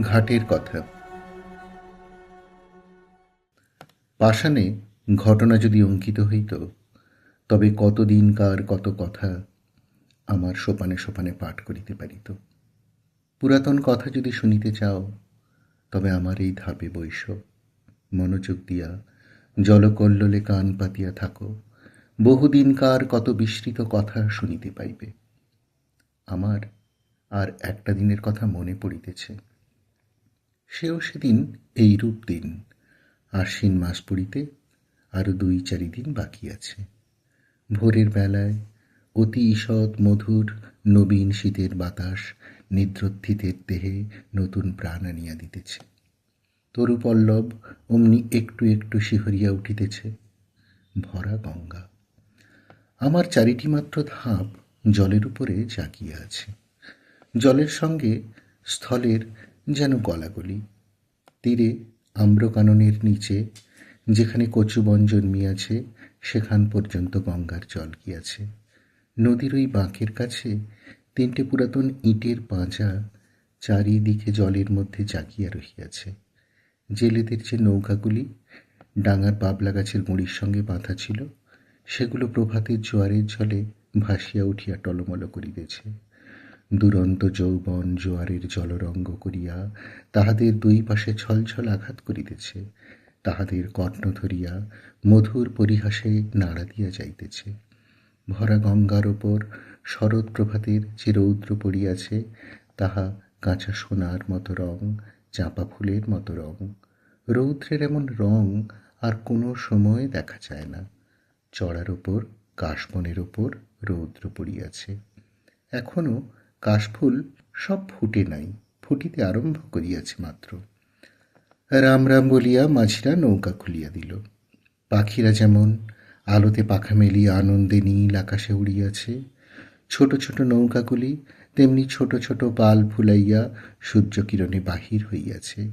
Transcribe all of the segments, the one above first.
ঘাটের কথা। পাষাণে ঘটনা যদি অঙ্কিত হইত, তবে কতদিনকার কত কথা আমার সোপানে সোপানে পাঠ করিতে পারিত। পুরাতন কথা যদি শুনিতে চাও, তবে আমার এই ধাপে বৈশ। মনোযোগ দিয়া জলকল্লোলে কান পাতিয়া থাকো বহুদিনকার কত বিস্তৃত কথা শুনিতে পাইবে। আমার আর একটা দিনের কথা মনে পড়িতেছে। সেও সেদিন এইরূপ দিন। আশ্বিন মাস পড়িতে আরও দুই চারি দিন বাকি আছে। ভোরের বেলায় অতি ঈষৎ মধুর নবীন শীতের বাতাস নিদ্রোত্থিতের দেহে নতুন প্রাণ আনিয়া দিতেছে। তরুপল্লব অমনি একটু একটু শিহরিয়া উঠিতেছে। ভরা গঙ্গা। আমার চারিটি মাত্র ধাপ জলের উপরে জাঁকিয়া আছে। জলের সঙ্গে স্থলের যেন গলাগলি তীরে আম্রকাননের নিচে, যেখানে কচুবন জন্মিয়াছে, সেখান পর্যন্ত গঙ্গার জল গিয়াছে। নদীর ওই বাঁকের কাছে তিনটে পুরাতন ইটের পাঁজা চারিদিকে জলের মধ্যে জাগিয়া রহিয়াছে। জেলেদের যে নৌকাগুলি, ডাঙার বাবলা গাছের গুঁড়ির সঙ্গে বাঁধা ছিল, সেগুলো প্রভাতের জোয়ারের জলে ভাসিয়া উঠিয়া টলমল করিতেছে। দুরন্ত যৌবন জোয়ারের জলরঙ্গ করিয়া তাহাদের দুই পাশে ছলছল আঘাত করিতেছে। তাহাদের কর্ণ ধরিয়া মধুর পরিহাসে নাড়া দিয়া যাইতেছে। ভরা গঙ্গার ওপর শরৎ প্রভাতের যে রৌদ্র পড়িয়াছে, তাহা কাঁচা সোনার মতো রং, চাঁপা ফুলের মতো রং। রৌদ্রের এমন রং আর কোনো সময় দেখা যায় না। চড়ার ওপর কাশবনের ওপর রৌদ্র পড়িয়াছে। এখনও কাশফুল সব ফুটে নাই, ফুটিতে আরম্ভ করিয়াছে মাত্র। রাম রাম বলিয়া মাঝিরা নৌকা খুলিয়া দিল। পাখিরা যেমন আলোতে পাখা মেলিয়া আনন্দে নীল আকাশে উড়িয়াছে। ছোট ছোট নৌকাগুলি তেমনি ছোট ছোট পাল ফুলাইয়া সূর্যকিরণে বাহির হইয়াছে।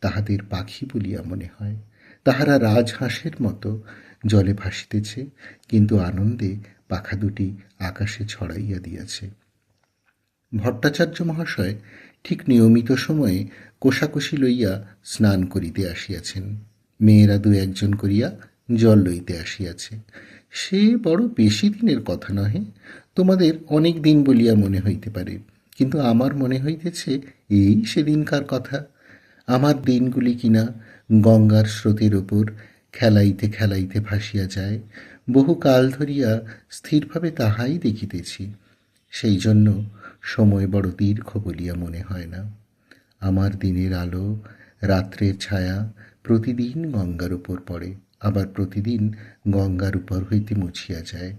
তাহাদের পাখি বলিয়া মনে হয়, তাহারা রাজহাঁসের মতো জলে ভাসিতেছে, কিন্তু আনন্দে পাখা দুটি আকাশে ছড়াইয়া দিয়াছে। ভট্টাচার্য মহাশয় ঠিক নিয়মিত সময়ে কোষাকষি লইয়া স্নান করিতে আসিয়াছেন। মেয়েরা দু একজন করিয়া জল লইতে আসিয়াছে। সে বড় বেশি দিনের কথা নহে, তোমাদের অনেক দিন বলিয়া মনে হইতে পারে। কিন্তু আমার মনে হইতেছে এই সেদিনকার কথা। আমার দিনগুলি কিনা গঙ্গার স্রোতের ওপর খেলাইতে খেলাইতে ভাসিয়া যায়। বহু কাল ধরিয়া স্থিরভাবে তাহাই দেখিতেছি। সেই জন্য সময় বড় দীর্ঘ বলিয়া মনে হয় না। আমার দিনের আলো, রাত্রের ছায়া প্রতিদিন গঙ্গার উপর পড়ে, আবার প্রতিদিন গঙ্গার উপর হইতে মুছিয়া যায়।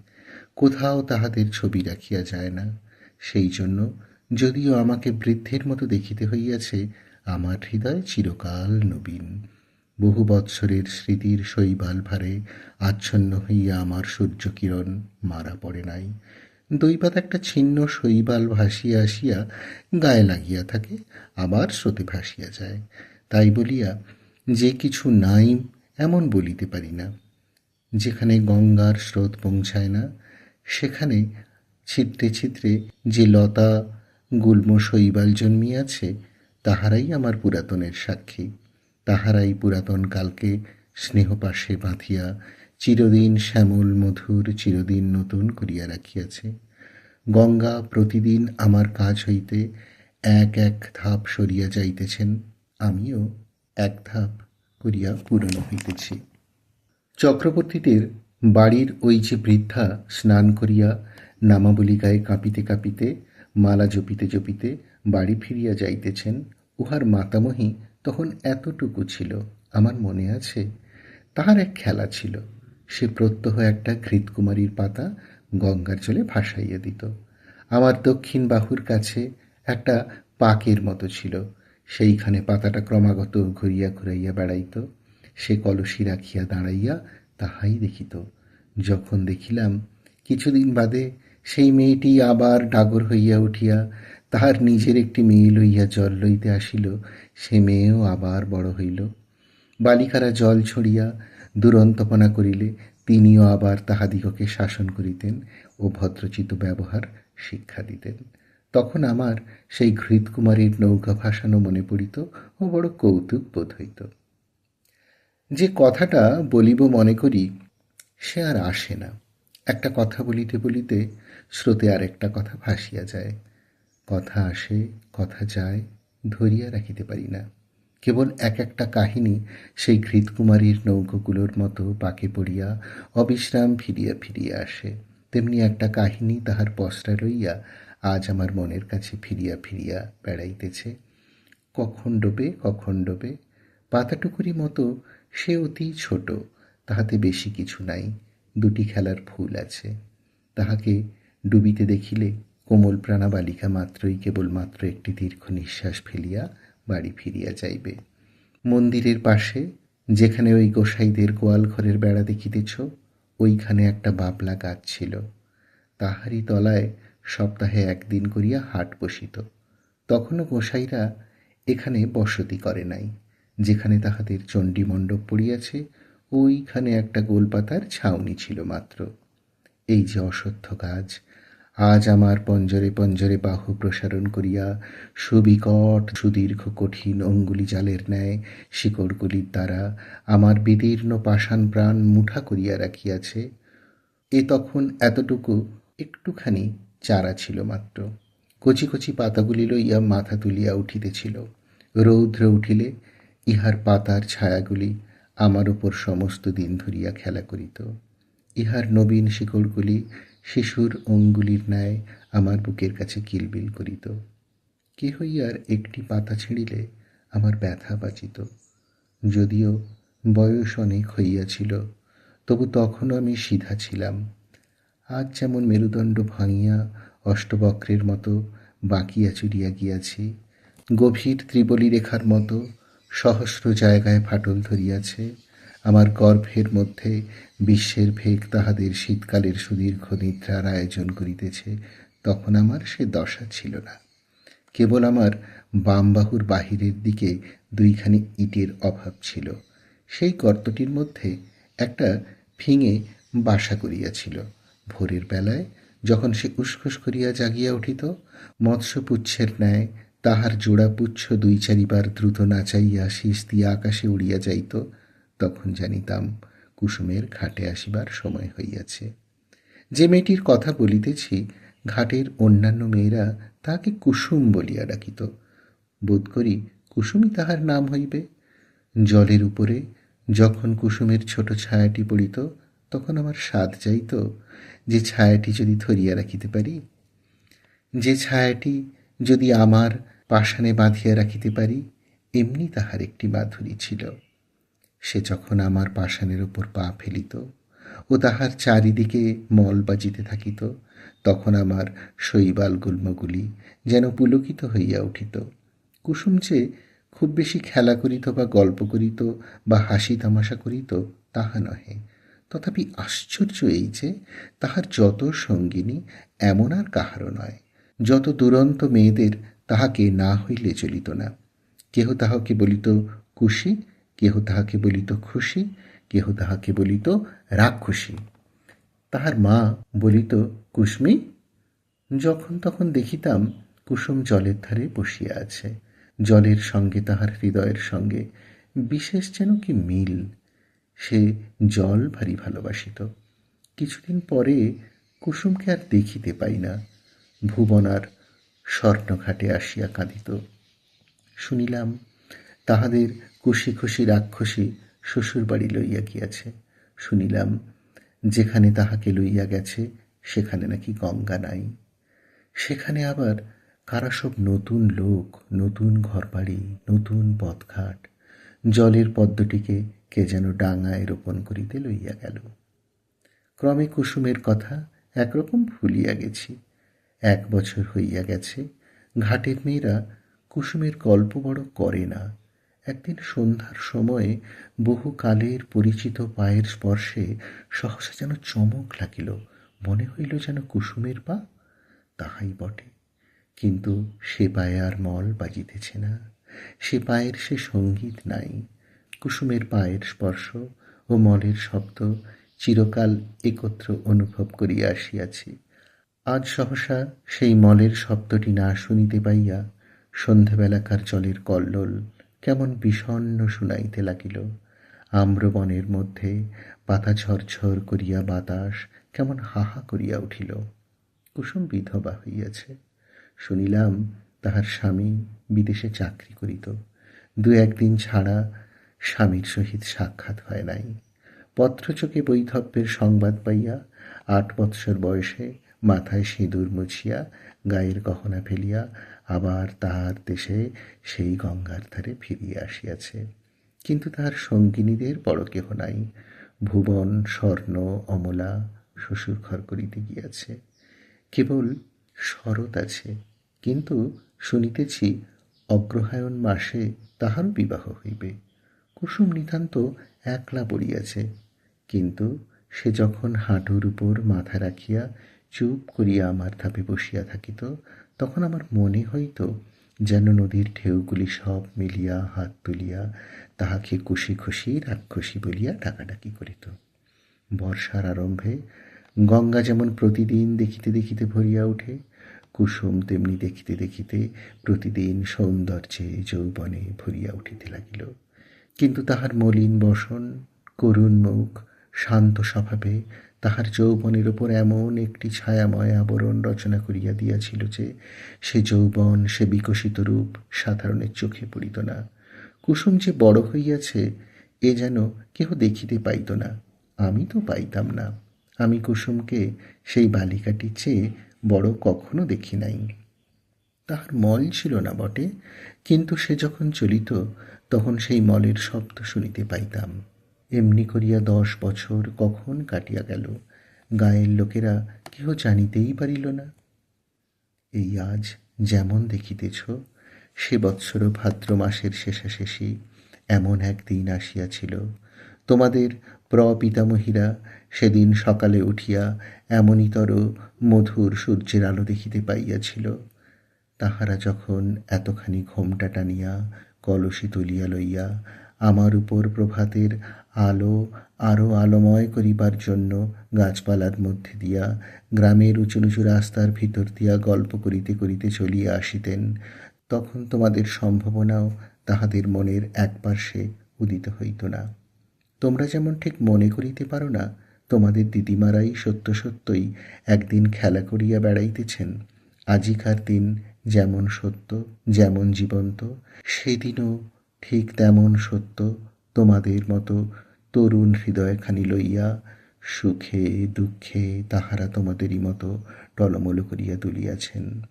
কোথাও তাহাদের ছবি রাখিয়া যায় না। সেই জন্য যদিও আমাকে বৃদ্ধের মতো দেখিতে হইয়াছে, আমার হৃদয় চিরকাল নবীন। বহু বৎসরের স্মৃতির শৈবাল ভারে আচ্ছন্ন হইয়া আমার সূর্যকিরণ মারা পড়ে নাই। দৈবাত একটা ছিন্ন শৈবাল ভাসিয়া আসিয়া গায়ে লাগিয়া থাকে, আবার স্রোতে ভাসিয়া যায়। তাই বলিয়া, যে কিছু নাই, এমন বলিতে পারি না। যেখানে গঙ্গার স্রোত পৌঁছায় না, সেখানে ছিদ্রে ছিদ্রে যে লতা, গুল্ম শৈবাল জন্মিয়াছে, তাহারাই আমার পুরাতনের সাক্ষী। তাহারাই পুরাতন কালকে স্নেহপাশে বাঁধিয়া চিরদিন শ্যামল মধুর চিরদিন নতুন করিয়া রাখিয়াছে। গঙ্গা প্রতিদিন আমার কাজ হইতে এক এক ধাপ সরিয়া যাইতেছেন, আমিও এক ধাপ করিয়া পূরণ হইতেছি। চক্রবর্তীদের বাড়ির ওই যে বৃদ্ধা স্নান করিয়া নামাবলী গায়ে কাঁপিতে কাঁপিতে, মালা জপিতে জপিতে বাড়ি ফিরিয়া যাইতেছেন, উহার মাতামহী তখন এতটুকু ছিল, আমার মনে আছে, তাহার এক খেলা ছিল। সে প্রত্যহ একটা ঘৃতকুমারীর পাতা গঙ্গার জলে ভাসাইয়া দিত। আমার দক্ষিণ বাহুর কাছে একটা পাকের মতো ছিল। সেইখানে পাতাটা ক্রমাগত ঘুরিয়া ঘুরাইয়া বেড়াইত। সে কলসি রাখিয়া দাঁড়াইয়া তাহাই দেখিত। যখন দেখিলাম, কিছুদিন বাদে সেই মেয়েটি আবার ডাগর হইয়া উঠিয়া তাহার নিজের একটি মেয়ে লইয়া জল লইতে আসিল। সে মেয়েও আবার বড় হইল। বালিকারা জল ছড়িয়া দুরন্তপনা করিলে তিনিও আবার তাহাদিগকে শাসন করিতেন ও ভদ্রচিত ব্যবহার শিক্ষা দিতেন। তখন আমার সেই ঘৃতকুমারীর নৌকা ভাসানো মনে পড়িত ও বড় কৌতুক বোধ হইত। যে কথাটা বলিব মনে করি, সে আর আসে না। একটা কথা বলিতে বলিতে স্রোতে আর একটা কথা ভাসিয়া যায়। কথা আসে, কথা যায়, ধরিয়া রাখিতে পারি না। কেবল এক একটা কাহিনী সেই ঘৃতকুমারীর নৌকোগুলোর মতো পাকে পড়িয়া অবিশ্রাম ফিরিয়া ফিরিয়া আসে। তেমনি একটা কাহিনী তাহার পসরা লইয়া আজ আমার মনের কাছে ফিরিয়া ফিরিয়া বেড়াইতেছে। কখন ডোবে কখন ডোবে, পাতাটুকুরি মতো সে অতি ছোট, তাহাতে বেশি কিছু নাই, দুটি খেলার ফুল আছে। তাহাকে ডুবিতে দেখিলে কোমল প্রাণা বালিকা মাত্রই কেবলমাত্র একটি দীর্ঘ নিঃশ্বাস ফেলিয়া বাড়ি ফিরিয়া যাইবে। মন্দিরের পাশে, যেখানে ওই গোসাইদের গোয়াল ঘরের বেড়া দেখিতেছ, ওইখানে একটা বাবলা গাছ ছিল। তাহারই তলায় সপ্তাহে একদিন করিয়া হাট বসিত। তখনও গোসাইরা এখানে বসতি করে নাই, যেখানে তাহাদের চণ্ডী মণ্ডপ পড়িয়াছে, ওইখানে একটা গোলপাতার ছাউনি ছিল মাত্র। এই যে অসত্য কাজ আজ আমার পঞ্জরে পঞ্জরে বাহু প্রসারণ করিয়া সুবিকট, সুদীর্ঘ, কঠিন অঙ্গুলি জালের ন্যায় শিকড়গুলির দ্বারা আমার বিদীর্ণ পাষাণ প্রাণ মুঠা করিয়া রাখিয়াছে। এ তখন এতটুকু, একটুখানি চারা ছিল মাত্র। কচি কচি পাতাগুলি লইয়া মাথা তুলিয়া উঠিতেছিল। রৌদ্র উঠিলে ইহার পাতার ছায়াগুলি আমার উপর সমস্ত দিন ধরিয়া খেলা করিত। ইহার নবীন শিকড়গুলি শিশুর অঙ্গুলির ন্যায় আমার বুকের কাছে কিলবিল করিত। কে হইয়ার একটি পাতা ছিঁড়িলে আমার ব্যথা বাঁচিত। যদিও বয়স অনেক হইয়াছিল, তবু তখনও আমি সিধা ছিলাম। আজ যেমন মেরুদণ্ড ভাঙিয়া অষ্টবক্রের মতো বাকিয়া চুরিয়া গিয়াছি, গভীর ত্রিবলী রেখার মতো সহস্র জায়গায় ফাটল ধরিয়াছে আমার গর্ভের মধ্যে বিশ্বের ভেগ তাহাদের শীতকালের সুদীর্ঘ নিদ্রার আয়োজন করিতেছে, তখন আমার সে দশা ছিল না। কেবল আমার বাম বাহুর বাহিরের দিকে দুইখানি ইটের অভাব ছিল। সেই গর্তটির মধ্যে একটা ফিঙে বাসা করিয়াছিল। ভোরের বেলায় যখন সে উসখুস করিয়া জাগিয়া উঠিত, মৎস্যপুচ্ছের ন্যায় তাহার জোড়া পুচ্ছ দুই চারিবার দ্রুত নাচাইয়া শীষ দিয়া আকাশে উড়িয়া যাইত। তখন জানিতাম, কুসুমের ঘাটে আসিবার সময় হইয়াছে। যে মেয়েটির কথা বলিতেছি, ঘাটের অন্যান্য মেয়েরা তাহাকে কুসুম বলিয়া ডাকিত। বোধ করি কুসুমই তাহার নাম হইবে। জলের উপরে যখন কুসুমের ছোট ছায়াটি পড়িত, তখন আমার স্বাদ যাইত যে ছায়াটি যদি ধরিয়া রাখিতে পারি। যে ছায়াটি যদি আমার পাষাণে বাঁধিয়া রাখিতে পারি, এমনি তাহার একটি মাধুরী ছিল। সে যখন আমার পাষাণের ওপর পা ফেলিত ও তাহার চারিদিকে মল বাজিতে থাকিত, তখন আমার শৈবাল গুল্মগুলি যেন পুলকিত হইয়া উঠিত। কুসুম যে খুব বেশি খেলা করিত বা গল্প করিত বা হাসি তামাশা করিত, তাহা নহে। তথাপি আশ্চর্য এই যে তাহার যত সঙ্গিনী, এমন আর কাহারও নয়। যত দুরন্ত মেয়েদের তাহাকে না হইলে চলিত না। কেহ তাহাকে বলিত, কুশি কেহ তাহাকে বলিত খুশি, কেহ তাহাকে বলিত রাক্ষসী। তাহার মা বলিত, কুসমি, যখন তখন দেখিতাম কুসুম জলের ধারে বসিয়া আছে। জলের সঙ্গে তাহার হৃদয়ের সঙ্গে বিশেষ যেন কি মিল? সে জল ভারী ভালোবাসিত। কিছুদিন পরে কুসুমকে আর দেখিতে পাই না। ভুবনার স্বর্ণঘাটে আসিয়া কাঁদিত। শুনিলাম তাহাদের খুশি খুশি রাক্ষসী শ্বশুরবাড়ি লইয়া গিয়াছে। শুনিলাম, যেখানে তাহাকে লইয়া গেছে, সেখানে নাকি গঙ্গা নাই। সেখানে আবার কারা সব নতুন লোক, নতুন ঘরবাড়ি, নতুন পথঘাট, জলের পদ্মটিকে কে যেন ডাঙায় রোপণ করিতে লইয়া গেল। ক্রমে কুসুমের কথা একরকম ভুলিয়া গেছি। এক বছর হইয়া গেছে, ঘাটের মেয়েরা কুসুমের গল্প বড় করে না। একদিন সন্ধ্যার সময়ে বহুকালের পরিচিত পায়ের স্পর্শে সহসা যেন চমক লাগিল, মনে হইল যেন কুসুমের পা। তাহাই বটে, কিন্তু সে পায়ে আর মল বাজিতেছে না, সে পায়ের সে সংগীত নাই। কুসুমের পায়ের স্পর্শ ও মলের শব্দ চিরকাল একত্র অনুভব করিয়া আসিয়াছি। আজ সহসা সেই মলের শব্দটি না শুনিতে পাইয়া সন্ধেবেলাকার জলের কল্লোল কেমন বিষণ্ণ শুনাইতে লাগিল। আম্রবনের মধ্যে পাতা ঝরঝর করিয়া বাতাস কেমন হাহা করিয়া উঠিল। কুসুম বিধবা হইয়াছে। শুনিলাম তাহার স্বামী বিদেশে চাকরি করিত। দু একদিন ছাড়া স্বামীর সহিত সাক্ষাৎ হয় নাই। পত্রচোখে বৈধব্যের সংবাদ পাইয়া আট বৎসর বয়সে মাথায় সিঁদুর মুছিয়া, গায়ের গহনা ফেলিয়া আবার তাহার দেশে সেই গঙ্গার ধারে ফিরিয়া আসিয়াছে। কিন্তু তাহার সঙ্গিনীদের বড় কেহ নাই। ভুবন, স্বর্ণ, অমলা শ্বশুর ঘর করিতে গিয়াছে। কেবল শরৎ আছে। কিন্তু শুনিতেছি অগ্রহায়ণ মাসে তাহারও বিবাহ হইবে। কুসুম নিতান্ত একলা পড়িয়াছে। কিন্তু সে যখন হাঁটুর উপর মাথা রাখিয়া চুপ করিয়া আমার ধাপে বসিয়া থাকিত, তখন আমার মনে হইত যেন নদীর ঢেউগুলি সব মিলিয়া হাত তুলিয়া তাহাকে খুশি খুশি রাক্ষসী বলিয়া ডাকাডাকি করিত। বর্ষার আরম্ভে গঙ্গা যেমন প্রতিদিন দেখিতে দেখিতে ভরিয়া ওঠে কুসুম তেমনি দেখিতে দেখিতে প্রতিদিন সৌন্দর্যে যৌবনে ভরিয়া উঠিতে লাগিল। কিন্তু তাহার মলিন বসন, করুণ মুখ, শান্ত স্বভাবে তাহার যৌবনের উপর এমন একটি ছায়াময় আবরণ রচনা করিয়া দিয়াছিল যে, সে যৌবন, সে বিকশিত রূপ সাধারণের চোখে পড়িত না। কুসুম যে বড় হইয়াছে, এ যেন কেহ দেখিতে পাইত না। আমি তো পাইতাম না। আমি কুসুমকে সেই বালিকাটির চেয়ে বড় কখনো দেখি নাই। তাহার মল ছিল না বটে, কিন্তু সে যখন চলিত, তখন সেই মলের শব্দ শুনিতে পাইতাম। এমনি করিয়া দশ বছর কখন কাটিয়া গেল, গায়ের লোকেরা কেহ জানিতেই পারিল না। এই আজ যেমন দেখিতেছ, সে বৎসর ভাদ্র মাসের শেষাশেষি এমন একদিন আসিয়াছিল। তোমাদের প্রপিতামহীরা সেদিন সকালে উঠিয়া এমনিতর মধুর সূর্যের আলো দেখিতে পাইয়াছিল। তাহারা যখন এতখানি ঘোমটা টানিয়া, কলসি তুলিয়া লইয়া আমার উপর প্রভাতের আলো আরও আলোময় করিবার জন্য গাছপালার মধ্যে দিয়া গ্রামের উঁচু নিচু রাস্তার ভিতর দিয়া গল্প করিতে করিতে চলিয়া আসিতেন। তখন তোমাদের সম্ভাবনাও তাহাদের মনের এক পার্শ্বে উদিত হইত না। তোমরা যেমন ঠিক মনে করিতে পারো না, তোমাদের দিদিমারাই সত্য সত্যই একদিন খেলা করিয়া বেড়াইতেছেন। আজিকার দিন যেমন সত্য, যেমন জীবন্ত, সেদিনও ঠিক তেমন সত্য তোমাদের মতো তরুণ হৃদয়খানি লইয়া সুখে দুঃখে তাহারা তোমাদেরই মতো টলমল করিয়া তুলিয়াছেন।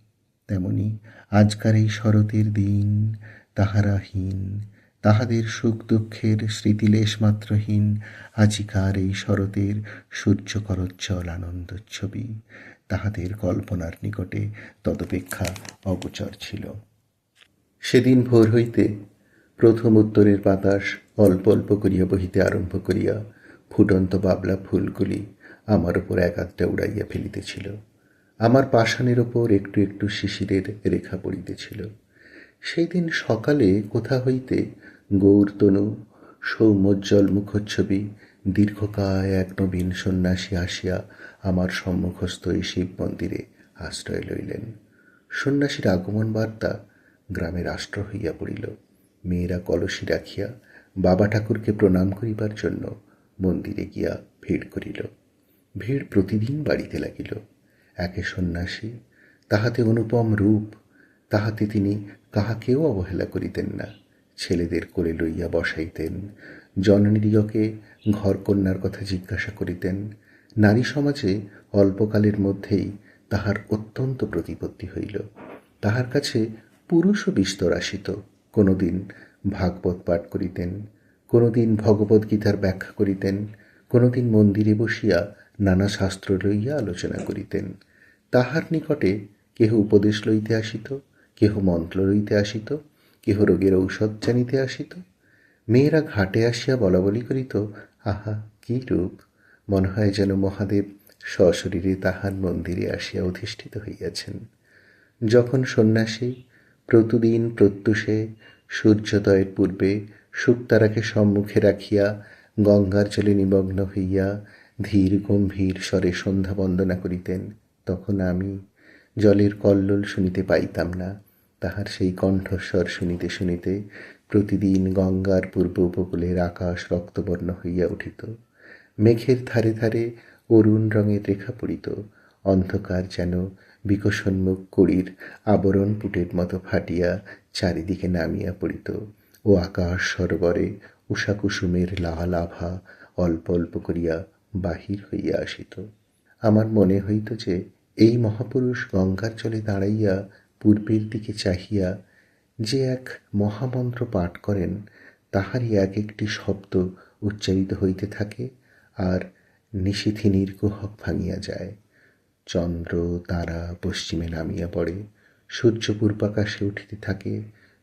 তেমনি আজকার এই শরতের দিন তাহারাহীন তাহাদের সুখ দুঃখের স্মৃতিলেশ মাত্রহীন, আজিকার এই শরতের সূর্যকরোজ্জ্বল ছবি তাহাদের কল্পনার নিকটে তদপেক্ষা অগোচর ছিল। সেদিন ভোর হইতে প্রথম উত্তরের বাতাস অল্প অল্প করিয়া বহিতে আরম্ভ করিয়া ফুটন্ত বাবলা ফুলগুলি আমার ওপর এক আধটা উড়াইয়া ফেলিতেছিল। আমার পাষাণের ওপর একটু একটু শিশিরের রেখা পড়িতেছিল। সেই দিন সকালে কোথা হইতে গৌরতনু সৌমজ্জ্বল মুখচ্ছবি, দীর্ঘকায় এক নবীন সন্ন্যাসী আসিয়া আমার সম্মুখস্থ এই শিব মন্দিরে আশ্রয় লইলেন। সন্ন্যাসীর আগমন বার্তা গ্রামে রাষ্ট্র হইয়া পড়িল। মেয়েরা কলসী রাখিয়া বাবা ঠাকুরকে প্রণাম করিবার জন্য মন্দিরে গিয়া ভিড় করিল। ভিড় প্রতিদিন বাড়িতে লাগিল। একে সন্ন্যাসী, তাহাতে অনুপম রূপ, তাহাতে তিনি কাহাকেও অবহেলা করিতেন না। ছেলেদের কোলে লইয়া বসাইতেন জননীদিগকে ঘরকন্যার কথা জিজ্ঞাসা করিতেন। নারী সমাজে অল্পকালের মধ্যেই তাহার অত্যন্ত প্রতিপত্তি হইল। তাহার কাছে পুরুষও বিস্তর আসিত। কোনোদিন ভাগবত পাঠ করিতেন, কোনোদিন ভগবদ্গীতার ব্যাখ্যা করিতেন, কোনোদিন মন্দিরে বসিয়া নানা শাস্ত্র লইয়া আলোচনা করিতেন। তাহার নিকটে কেহ উপদেশ লইতে আসিত, কেহ মন্ত্র লইতে আসিত, কেহ রোগের ঔষধ জানিতে আসিত। মেয়েরা ঘাটে আসিয়া বলা বলি করিত, আহা, কি রূপ মনে হয় যেন মহাদেব সশরীরে তাহার মন্দিরে আসিয়া অধিষ্ঠিত হইয়াছেন। যখন সন্ন্যাসী প্রতিদিন প্রত্যুষে সূর্যোদয়ের পূর্বে শুকতারাকে সম্মুখে রাখিয়া গঙ্গার জলে নিমগ্ন হইয়া ধীর গম্ভীর স্বরে সন্ধ্যা বন্দনা করিতেন। তখন আমি জলের কল্লোল শুনিতে পাইতাম না, তাহার সেই কণ্ঠস্বর শুনিতে শুনিতে প্রতিদিন গঙ্গার পূর্ব উপকূলের আকাশ রক্তবর্ণ হইয়া উঠিত। মেঘের ধারে ধারে অরুণ রঙের রেখা পড়িত, অন্ধকার যেন বিকশোন্মুখ কুড়ির আবরণ পুটের মতো ফাটিয়া চারিদিকে নামিয়া পড়িত। ও আকাশ সরোবরে উষাকুসুমের লাল আভা অল্প অল্প করিয়া বাহির হইয়া আসিত। আমার মনে হইত যে, এই মহাপুরুষ গঙ্গার জলে দাঁড়াইয়া পূর্বের দিকে চাহিয়া যে এক মহামন্ত্র পাঠ করেন, তাহারই এক একটি শব্দ উচ্চারিত হইতে থাকে আর নিশিথিনীর কুহক ভাঙিয়া যায়। চন্দ্র, তারা পশ্চিমে নামিয়া পড়ে। সূর্য পূর্বাকাশে উঠিতে থাকে,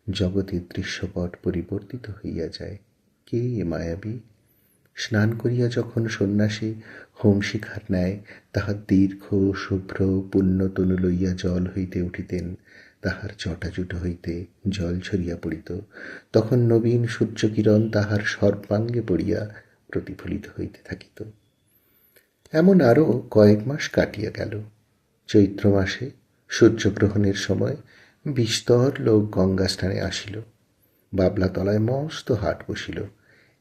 জগতের দৃশ্যপট পরিবর্তিত হইয়া যায়। কে এ মায়াবী? স্নান করিয়া যখন সন্ন্যাসী হোমশিখার ন্যায় তাহার দীর্ঘ, শুভ্র, পুণ্যতনু লইয়া জল হইতে উঠিতেন, তাহার জটাজুট হইতে জল ছড়িয়া পড়িত, তখন নবীন সূর্যকিরণ তাহার সর্বাঙ্গে পড়িয়া প্রতিফলিত হইতে থাকিত। এমন আরও কয়েক মাস কাটিয়া গেল। চৈত্র মাসে সূর্যগ্রহণের সময় বিস্তর লোক গঙ্গা স্নানে আসিল। বাবলাতলায় মস্ত হাট বসিল।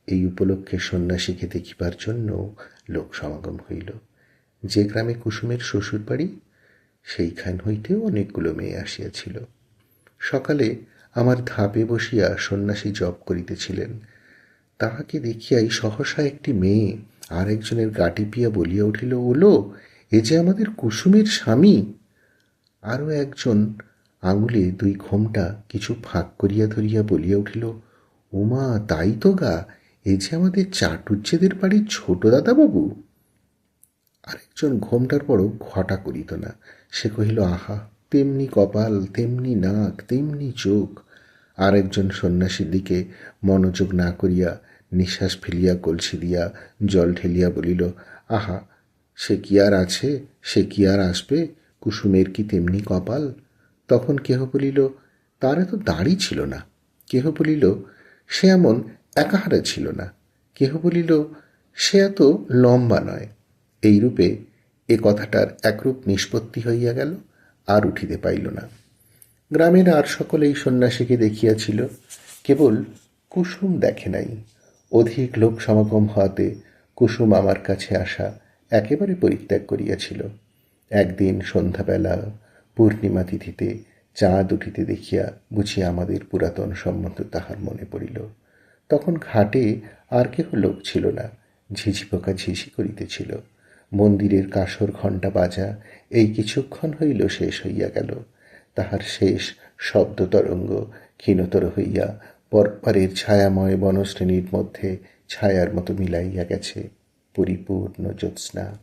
এই উপলক্ষে সন্ন্যাসীকে দেখিবার জন্য লোক সমাগম হইল। যে গ্রামে কুসুমের শ্বশুর বাড়ি সেইখান হইতেও অনেকগুলো মেয়ে আসিয়াছিল। সকালে আমার ধাপে বসিয়া সন্ন্যাসী জপ করিতেছিলেন। তাহাকে দেখিয়াই সহসা একটি মেয়ে আর একজনের গা টিপিয়া বলিয়া উঠিল, ওলো, এ যে আমাদের কুসুমের স্বামী। আরও একজন আঙুলে দুই ঘোমটা কিছু ফাঁক করিয়া ধরিয়া বলিয়া উঠিল উমা তাই তো গা, এ যে আমাদের চাটুজ্জেদের বাড়ির ছোট দাদাবাবু? আরেকজন ঘোমটার পরও ঘটা করিত না। সে কহিল, আহা, তেমনি কপাল, তেমনি নাক, তেমনি চোখ। আরেকজন সন্ন্যাসীর দিকে মনোযোগ না করিয়া নিঃশ্বাস ফেলিয়া কলসি দিয়া জল ঢেলিয়া বলিল, আহা, সে কি আর আছে? সে কি আর আসবে? কুসুমের কি তেমনি কপাল? তখন কেহ বলিল, তার এত দাড়ি ছিল না। কেহ বলিল, সে এমন একাহারা ছিল না। কেহ বলিল, সে এত লম্বা নয়। এইরূপে এ কথাটার একরূপ নিষ্পত্তি হইয়া গেল, আর উঠিতে পাইল না। গ্রামের আর সকলেই সন্ন্যাসীকে দেখিয়াছিল, কেবল কুসুম দেখে নাই। অধিক লোক সমাগম হওয়াতে কুসুম আমার কাছে আসা একেবারে পরিত্যাগ করিয়াছিল। একদিন সন্ধ্যাবেলা পূর্ণিমা তিথিতে চাঁদ উঠিতে দেখিয়া বুঝিয়া আমাদের পুরাতন সম্মত তাহার মনে পড়িল। তখন ঘাটে আর কেহ লোক ছিল না, ঝিঝি পোকা ঝিঝি করিতেছিল। মন্দিরের কাসর ঘণ্টা বাজা এই কিছুক্ষণ হইল শেষ হইয়া গেল। তাহার শেষ শব্দ তরঙ্গ ক্ষীণতর হইয়া পরপারের ছায়াময় বনশ্রেণীর মধ্যে ছায়ার মতো মিলাইয়া গেছে পরিপূর্ণ জ্যোৎস্না।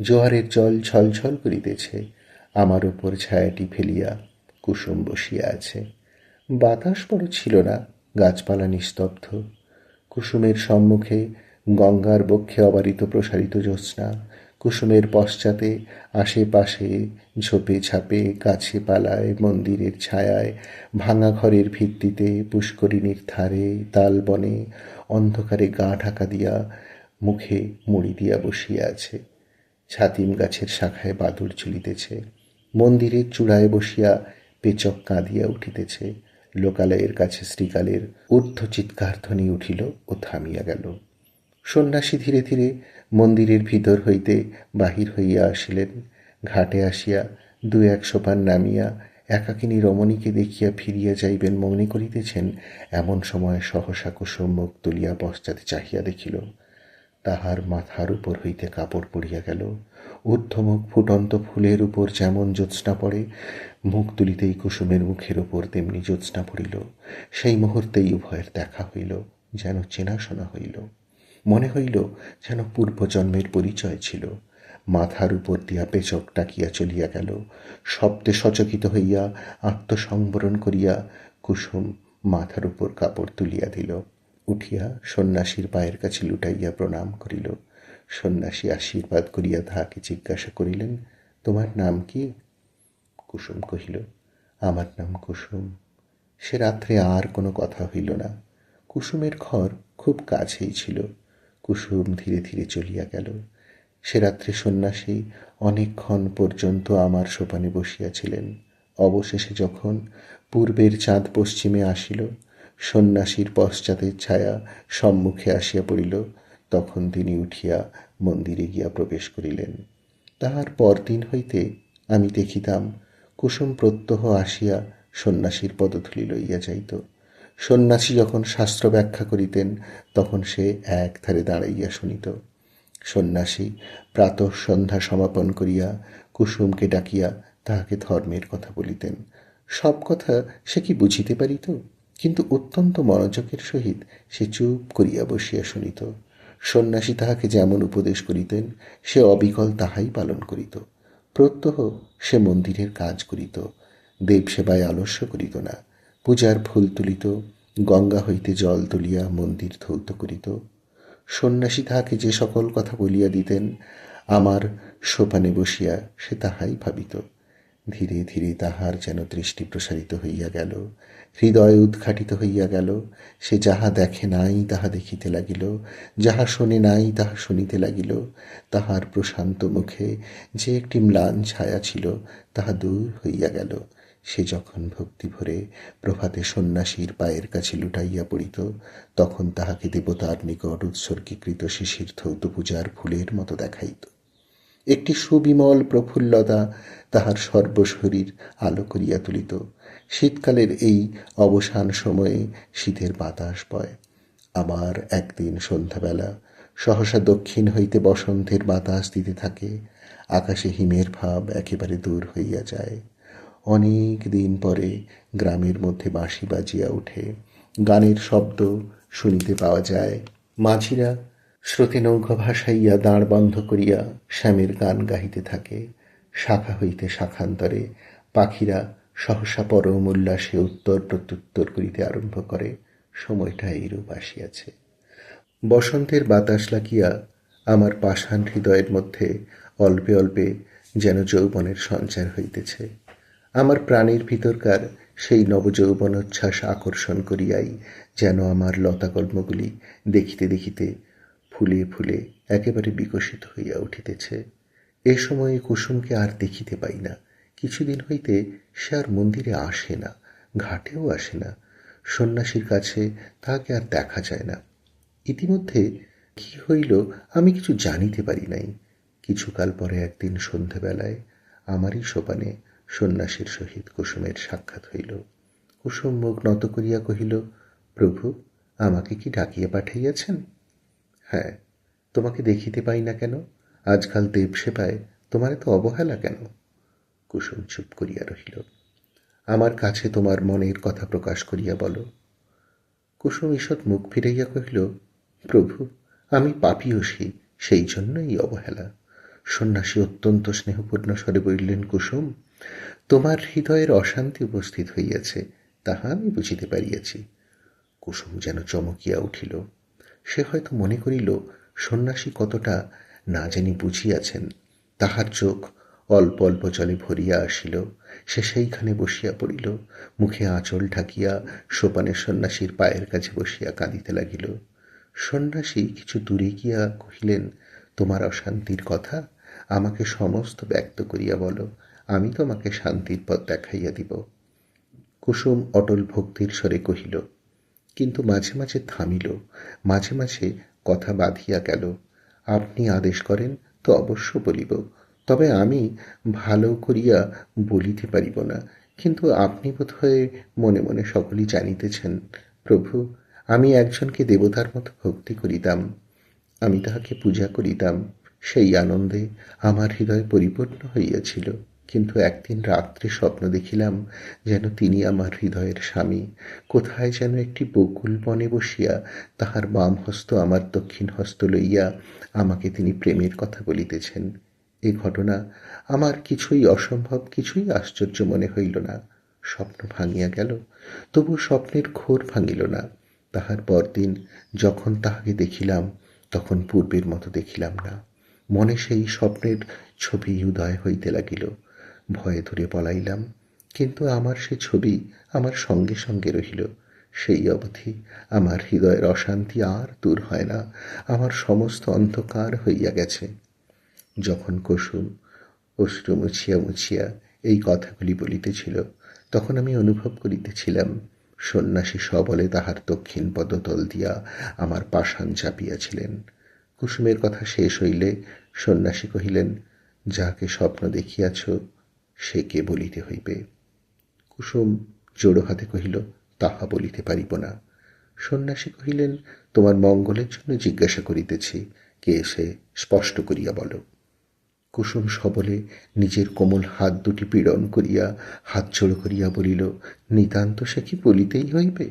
জোয়ারের জল ছলছল করিতেছে, আমার উপর ছায়াটি ফেলিয়া কুসুম বসিয়া আছে। বাতাস বড় ছিল না, গাছপালা নিস্তব্ধ। কুসুমের সম্মুখে গঙ্গার বক্ষে অবারিত প্রসারিত জ্যোৎস্না কুসুমের পশ্চাতে আশেপাশে ঝোপে ঝাপে গাছে পালায় মন্দিরের ছায়ায়, ভাঙা ঘরের ভিত্তিতে পুষ্করিণীর ধারে তাল বনে অন্ধকারে গা ঢাকা দিয়া মুখে মুড়ি দিয়া বসিয়া আছে। ছাতিম গাছের শাখায় বাদুর ঝুলিতেছে। মন্দিরের চূড়ায় বসিয়া পেচক কাঁদিয়া উঠিতেছে। লোকালয়ের কাছে শ্রীকালের ঊর্ধ্ব চিৎকার ধ্বনি উঠিল ও থামিয়া গেল। সন্ন্যাসী ধীরে ধীরে মন্দিরের ভিতর হইতে বাহির হইয়া আসিলেন। ঘাটে আসিয়া দু এক সোপান নামিয়া একাকিনী রমণীকে দেখিয়া ফিরিয়া যাইবেন মনে করিতেছেন, এমন সময় সহসা কুসুম মুখ তুলিয়া পশ্চাতে চাহিয়া দেখিল, তাহার মাথার উপর হইতে কাপড় পড়িয়া গেল। ঊর্ধ্বমুখ ফুটন্ত ফুলের উপর যেমন জ্যোৎস্না পড়ে, মুখ তুলিতেই কুসুমের মুখের উপর তেমনি জ্যোৎস্না পড়িল। সেই মুহূর্তেই উভয়ের দেখা হইল, যেন চেনাশোনা হইল। মনে হইল যেন পূর্বজন্মের পরিচয় ছিল। মাথার উপর দিয়া পেচক টাকিয়া চলিয়া গেল। শব্দে সচকিত হইয়া আত্মসংবরণ করিয়া কুসুম মাথার উপর কাপড় তুলিয়া দিল। উঠিয়া সন্ন্যাসীর পায়ের কাছে লুটাইয়া প্রণাম করিল। সন্ন্যাসী আশীর্বাদ করিয়া তাহাকে জিজ্ঞাসা করিলেন, তোমার নাম কি? কুসুম কহিল, আমার নাম কুসুম। সে রাত্রে আর কোনো কথা হইল না। কুসুমের ঘর খুব কাছেই ছিল। কুসুম ধীরে ধীরে চলিয়া গেল। সে রাত্রে সন্ন্যাসী অনেকক্ষণ পর্যন্ত আমার সোপানে বসিয়াছিলেন। অবশেষে যখন পূর্বের চাঁদ পশ্চিমে আসিল, সন্ন্যাসীর পশ্চাতের ছায়া সম্মুখে আসিয়া পড়িল, তখন তিনি উঠিয়া মন্দিরে গিয়া প্রবেশ করিলেন। তাহার পরদিন হইতে আমি দেখিতাম, কুসুম প্রত্যহ আসিয়া সন্ন্যাসীর পদধূলি লইয়া যাইত। সন্ন্যাসী যখন শাস্ত্র ব্যাখ্যা করিতেন, তখন সে এক ধারে দাঁড়াইয়া শুনিত। সন্ন্যাসী প্রাতঃ সন্ধ্যা সমাপন করিয়া কুসুমকে ডাকিয়া তাহাকে ধর্মের কথা বলিতেন। সব কথা সে কি বুঝিতে পারিত? কিন্তু অত্যন্ত মনোযোগের সহিত সে চুপ করিয়া বসিয়া শুনিত। সন্ন্যাসী তাহাকে যেমন উপদেশ করিতেন, সে অবিকল তাহাই পালন করিত। প্রত্যহ সে মন্দিরের কাজ করিত। দেবসেবায় আলস্য করিত না। পূজার ফুল তুলিত, গঙ্গা হইতে জল তুলিয়া মন্দির ধৌত করিত। সন্ন্যাসী তাহাকে যে সকল কথা বলিয়া দিতেন, আমার সোপানে বসিয়া সে তাহাই ভাবিত। ধীরে ধীরে তাহার যেন দৃষ্টি প্রসারিত হইয়া গেল, হৃদয় উদ্ঘাটিত হইয়া গেল। সে যাহা দেখে নাই তাহা দেখিতে লাগিল, যাহা শোনে নাই তাহা শুনিতে লাগিল। তাহার প্রশান্ত মুখে যে একটি ম্লান ছায়া ছিল, তাহা দূর হইয়া গেল। সে যখন ভক্তি ভরে প্রভাতে সন্ন্যাসীর পায়ের কাছে লুটাইয়া পড়িত, তখন তাহাকে দেবতার নিকট উৎসর্গীকৃত শিশির ধৌত পূজার ফুলের মতো দেখাইত। একটি সুবিমল প্রফুল্লতা তাহার সর্বশরীর আলো করিয়া তুলিত। শীতকালের এই অবসান সময়ে শীতের বাতাস বয়। আবার একদিন সন্ধ্যাবেলা সহসা দক্ষিণ হইতে বসন্তের বাতাস দিতে থাকে, আকাশে হিমের ভাব একেবারে দূর হইয়া যায়। অনেক দিন পরে গ্রামের মধ্যে বাঁশি বাজিয়া ওঠে। গানের শব্দ শুনিতে পাওয়া যায়। মাঝিরা স্রোতে নৌকা ভাসাইয়া দাঁড় বন্ধ করিয়া শ্যামের গান গাহিতে থাকে। শাখা হইতে শাখান্তরে পাখিরা সহসা পরম উল্লাসে উত্তর প্রত্যুত্তর করিতে আরম্ভ করে। সময়টা এইরূপ আসিয়াছে। বসন্তের বাতাস লাগিয়া আমার পাষাণ হৃদয়ের মধ্যে অল্পে অল্পে যেন যৌবনের সঞ্চার হইতেছে। আমার প্রাণীর ভিতরকার সেই নবযৌবনোচ্ছ্বাস আকর্ষণ করিয়াই যেন আমার লতাকল্মগুলি দেখিতে দেখিতে ফুলে ফুলে একেবারে বিকশিত হইয়া উঠিতেছে। এ সময়ে কুসুমকে আর দেখিতে পাই না। কিছুদিন হইতে সে আর মন্দিরে আসে না, ঘাটেও আসে না। সন্ন্যাসীর কাছে তাহাকে আর দেখা যায় না। ইতিমধ্যে কি হইল আমি কিছু জানিতে পারি নাই। কিছুকাল পরে একদিন সন্ধেবেলায় আমারই সোপানে সন্ন্যাসীর সহিত কুসুমের সাক্ষাৎ হইল। কুসুম মুখ নত করিয়া কহিল, প্রভু, আমাকে কি ডাকিয়া পাঠাইয়াছেন? হ্যাঁ তোমাকে দেখিতে পাই না কেন? আজকাল দেব সেবায় তোমার এত অবহেলা কেন? কুসুম চুপ করিয়া রহিল। আমার কাছে তোমার মনের কথা প্রকাশ করিয়া বলো। কুসুম ঈষৎ মুখ ফিরাইয়া কহিল, প্রভু, আমি পাপিয়সী সেই জন্যই অবহেলা। সন্ন্যাসী অত্যন্ত স্নেহপূর্ণ স্বরে বলিলেন, কুসুম তোমার হৃদয়ের অশান্তি উপস্থিত হইয়াছে, তাহা আমি বুঝিতে পারিয়াছি। কুসুম যেন চমকিয়া উঠিল। সে হয়তো মনে করিল, সন্ন্যাসী কতটা না জানি বুঝিয়াছেন। তাহার চোখ অল্প অল্প জলে ভরিয়া আসিল। সে সেইখানে বসিয়া পড়িল। মুখে আঁচল ঢাকিয়া সোপানের সন্ন্যাসীর পায়ের কাছে বসিয়া কাঁদিতে লাগিল। সন্ন্যাসী কিছু দূরে গিয়া কহিলেন, তোমার অশান্তির কথা আমাকে সমস্ত ব্যক্ত করিয়া বলো। আমি তোমাকে শান্তির পথ দেখাইয়া দিব। কুসুম অটল ভক্তির স্বরে কহিল, কিন্তু মাঝে মাঝে থামিল, মাঝে মাঝে কথা বাঁধিয়া গেল। আপনি আদেশ করেন তো অবশ্য বলিব, তবে আমি ভালো করিয়া বলিতে পারিব না। কিন্তু আপনি বোধ বোধহয় মনে মনে সকলেই জানিতেছেন, প্রভু, আমি একজনকে দেবতার মতো ভক্তি করিতাম, আমি তাহাকে পূজা করিতাম। সেই আনন্দে আমার হৃদয় পরিপূর্ণ হইয়াছিল। কিন্তু একদিন রাত্রে স্বপ্ন দেখিলাম যেন তিনি আমার হৃদয়ের স্বামী। কোথায় যেন একটি বকুল বনে বসিয়া তাহার বাম হস্ত আমার দক্ষিণ হস্ত লইয়া আমাকে তিনি প্রেমের কথা বলিতেছেন। এ ঘটনা আমার কিছুই অসম্ভব, কিছুই আশ্চর্য মনে হইল না। স্বপ্ন ভাঙিয়া গেল, তবু স্বপ্নের ঘোর ভাঙিল না। তাহার পরদিন যখন তাহাকে দেখিলাম, তখন পূর্বের মতো দেখিলাম না। মনে সেই স্বপ্নের ছবি উদয় হইতে লাগিল। ভয়ে ধরে পলাইলাম, কিন্তু আমার সে ছবি আমার সঙ্গে সঙ্গে রহিল। সেই অবধি আমার হৃদয়ের অশান্তি আর দূর হয় না, আমার সমস্ত অন্ধকার হইয়া গেছে। যখন কুসুম অশ্রু মুছিয়া মুছিয়া এই কথাগুলি বলিতেছিল, তখন আমি অনুভব করিতেছিলাম, সন্ন্যাসী সবলে তাহার দক্ষিণ পদতল দিয়া আমার পাষাণ চাপিয়াছিলেন। কুসুমের কথা শেষ হইলে সন্ন্যাসী কহিলেন যাকে স্বপ্ন দেখিয়াছ সে কে বলিতে হইবে? কুসুম জোড়ো হাতে কহিল, তাহা বলিতে পারিব না। সন্ন্যাসী কহিলেন, তোমার মঙ্গলের জন্য জিজ্ঞাসা করিতেছি, কে সে স্পষ্ট করিয়া বলো। কুসুম সবলে নিজের কোমল হাত দুটি পীড়ন করিয়া হাত জোড়ো করিয়া বলিল, নিতান্ত সে কি বলিতেই হইবে?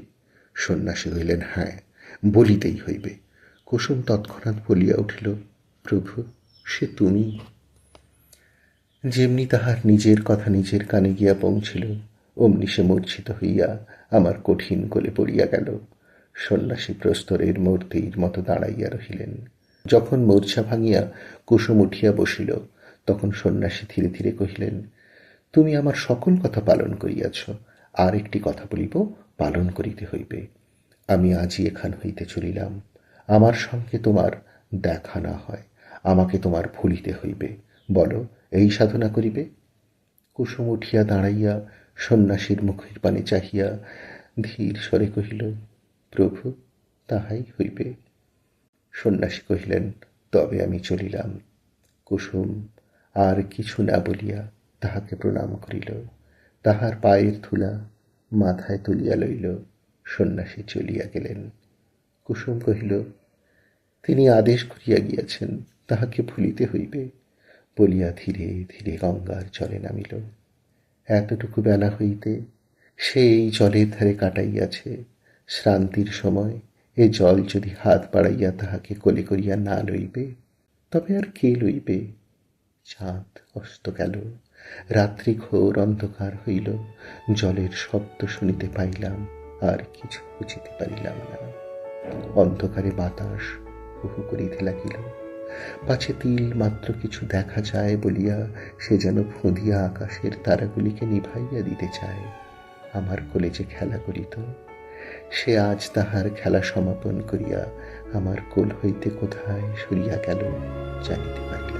সন্ন্যাসী হইলেন হ্যাঁ বলিতেই হইবে। কুসুম তৎক্ষণাৎ বলিয়া উঠিল, প্রভু, সে তুমি যেমনি তাহার নিজের কথা নিজের কানে গিয়া পৌঁছিল, অমনি সে মূর্ছিত হইয়া আমার কঠিন কোলে পড়িয়া গেল। সন্ন্যাসী প্রস্তরের মূর্তির মতো দাঁড়াইয়া রহিলেন। যখন মূর্ছা ভাঙিয়া কুসুম উঠিয়া বসিল, তখন সন্ন্যাসী ধীরে ধীরে কহিলেন, তুমি আমার সকল কথা পালন করিয়াছ, আর একটি কথা বলিব, পালন করিতে হইবে। আমি আজই এখান হইতে চলিলাম। আমার সঙ্গে তোমার দেখা না হয়, আমাকে তোমার ভুলিতে হইবে। বলো এই সাধনা করিবে? কুসুম উঠিয়া দাঁড়াইয়া সন্ন্যাসীর মুখের পানে চাহিয়া ধীর স্বরে কহিল, প্রভু, তাহাই হইবে। সন্ন্যাসী কহিলেন, তবে আমি চলিলাম। কুসুম আর কিছু না বলিয়া তাহাকে প্রণাম করিল। তাহার পায়ের ধুলা মাথায় তুলিয়া লইল। সন্ন্যাসী চলিয়া গেলেন। কুসুম কহিল, তিনি আদেশ করিয়া গিয়াছেন, তাহাকে ভুলিতে হইবে। বলিয়া ধীরে ধীরে গঙ্গার জলে নামিল। এতটুকু বেলা হইতে সে এই জলের ধারে কাটাইয়াছে। শ্রান্তির সময় এ জল যদি হাত বাড়াইয়া তাহাকে কোলে করিয়া না লইবে, তবে আর কে লইবে? চাঁদ অস্ত গেল। রাত্রি ঘোর অন্ধকার হইল। জলের শব্দ শুনিতে পাইলাম, আর কিছু বুঝিতে পারিলাম না। অন্ধকারে বাতাস হুহু করিতে লাগিল। পাছে তিল মাত্র কিছু দেখা যায় বলিয়া সে যেন ফুঁদিয়া আকাশের তারাগুলিকে নিভাইয়া দিতে চায়। আমার কলেজে খেলা করিত, সে আজ তাহার খেলা সমাপন করিয়া আমার কোল হইতে কোথায় সরিয়া গেল জানিতে না।